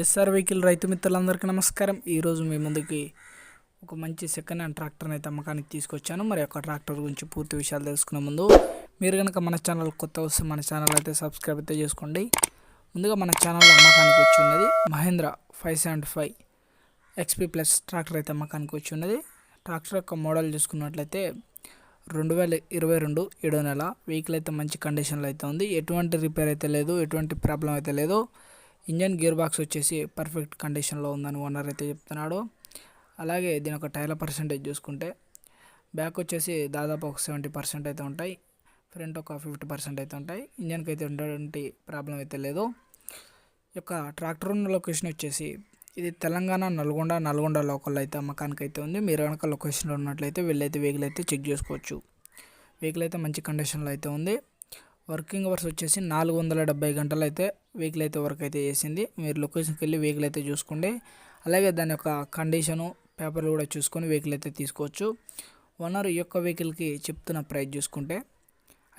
SR vehicle రైతు మిత్రులందరికీ నమస్కారం. ఈరోజు మీ ముందుకి ఒక మంచి సెకండ్ హ్యాండ్ ట్రాక్టర్ని అయితే అమ్మకానికి తీసుకొచ్చాను. మరి యొక్క ట్రాక్టర్ గురించి పూర్తి విషయాలు తెలుసుకునే ముందు మీరు కనుక మన ఛానల్ కొత్త వస్తే మన ఛానల్ అయితే సబ్స్క్రైబ్ అయితే చేసుకోండి. ముందుగా మన ఛానల్లో అమ్మకానికి వచ్చి ఉన్నది Mahindra five seventy five XP plus tractor అయితే అమ్మకానికి వచ్చి ఉన్నది. ట్రాక్టర్ యొక్క మోడల్ చూసుకున్నట్లయితే రెండు వేల ఇరవై రెండు ఏడో నెల. వెహికల్ అయితే మంచి కండిషన్లో అయితే ఉంది. ఎటువంటి రిపేర్ అయితే లేదు ఎటువంటి ప్రాబ్లం అయితే లేదు. ఇంజన్ గేర్ బాక్స్ వచ్చేసి పర్ఫెక్ట్ కండిషన్లో ఉందని ఓనర్ అయితే చెప్తున్నాడు. అలాగే దీని ఒక టైర్ల పర్సెంటేజ్ చూసుకుంటే బ్యాక్ వచ్చేసి దాదాపు ఒక సెవెంటీ పర్సెంట్ అయితే ఉంటాయి. ఫ్రంట్ ఒక ఫిఫ్టీ పర్సెంట్ అయితే ఉంటాయి. ఇంజన్కి అయితే ఉండేటువంటి ప్రాబ్లం అయితే లేదు. ఈ యొక్క ట్రాక్టర్ ఉన్న లొకేషన్ వచ్చేసి ఇది తెలంగాణ నల్గొండ నల్గొండ లోకల్ అయితే అమ్మకానికి అయితే ఉంది. మీరు కనుక లొకేషన్లో ఉన్నట్లయితే వెళ్ళైతే వెహికల్ అయితే చెక్ చేసుకోవచ్చు. వెహికల్ అయితే మంచి కండిషన్లో అయితే ఉంది. వర్కింగ్ అవర్స్ వచ్చేసి నాలుగు వందల డెబ్బై గంటలు అయితే వెహికల్ అయితే వర్క్ అయితే చేసింది. మీరు లొకేషన్కి వెళ్ళి వెహికల్ అయితే చూసుకోండి. అలాగే దాని యొక్క కండిషను పేపర్లు కూడా చూసుకొని వెహికల్ అయితే తీసుకోవచ్చు. ఓనర్ ఈ యొక్క వెహికల్కి చెప్తున్న ప్రైస్ చూసుకుంటే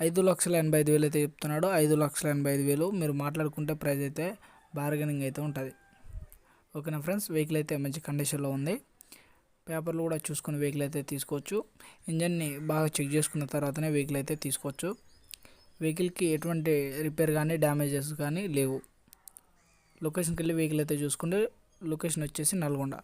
ఐదు లక్షల ఎనభై ఐదు వేలు అయితే చెప్తున్నాడు. ఐదు లక్షల ఎనభై ఐదు వేలు. మీరు మాట్లాడుకుంటే ప్రైస్ అయితే బార్గెనింగ్ అయితే ఉంటుంది. ఓకేనా ఫ్రెండ్స్? వెహికల్ అయితే మంచి కండిషన్లో ఉంది. పేపర్లు కూడా చూసుకుని వెహికల్ అయితే తీసుకోవచ్చు. ఇంజన్ని బాగా చెక్ చేసుకున్న తర్వాతనే వెహికల్ అయితే తీసుకోవచ్చు. వెహికల్కి ఎటువంటి రిపేర్ కానీ డ్యామేజెస్ కానీ లేవు. లొకేషన్కి వెళ్ళి వెహికల్ అయితే చూసుకుంటే లొకేషన్ వచ్చేసి నల్గొండ.